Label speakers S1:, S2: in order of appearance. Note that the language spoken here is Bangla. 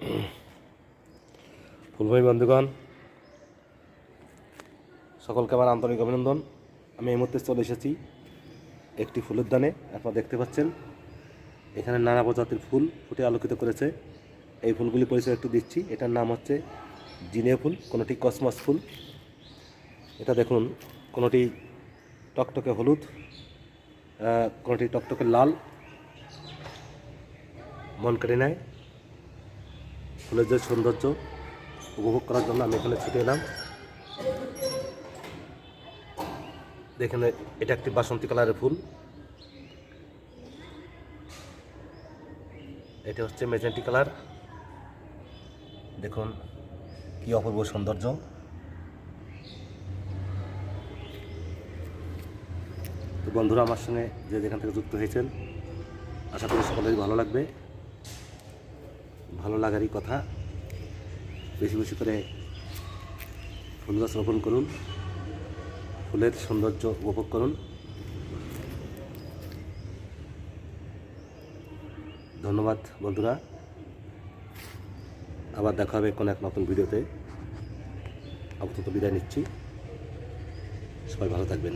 S1: ফুলভাই বন্ধুগণ, সকলকে আমার আন্তরিক অভিনন্দন। আমি এই মুহূর্তে চলে এসেছি একটি ফুলের দানে আপনারা দেখতে পাচ্ছেন, এখানে নানা প্রজাতির ফুল ফুটে আলোকিত করেছে। এই ফুলগুলি পরিচয় একটু দিচ্ছি। এটার নাম হচ্ছে জিনে ফুল, কোনোটি কসমস ফুল। এটা দেখুন, কোনোটি টকটকে হলুদ কোনোটি টকটকে লাল। মন কেড়ে নেয়। ফুলের যে সৌন্দর্য উপভোগ করার জন্য আমি এখানে ছুটে এলাম। দেখেন, এটা একটি বাসন্তী কালারের ফুল। এটা হচ্ছে মেজেন্টি কালার। দেখুন, কি অপূর্ব সৌন্দর্য। তো বন্ধুরা, আমার সঙ্গে যে যেখান থেকে যুক্ত হয়েছেন, আশা করি সকলেরই ভালো লাগবে। ভালো লাগারই কথা। বেশি বেশি করে ফুল গাছ রোপণ করুন। ফুলের সৌন্দর্য উপভোগ করুন। ধন্যবাদ বন্ধুরা। আবার দেখা হবে কোনো এক নতুন ভিডিওতে। আপাতত বিদায় নিচ্ছি। সবাই ভালো থাকবেন।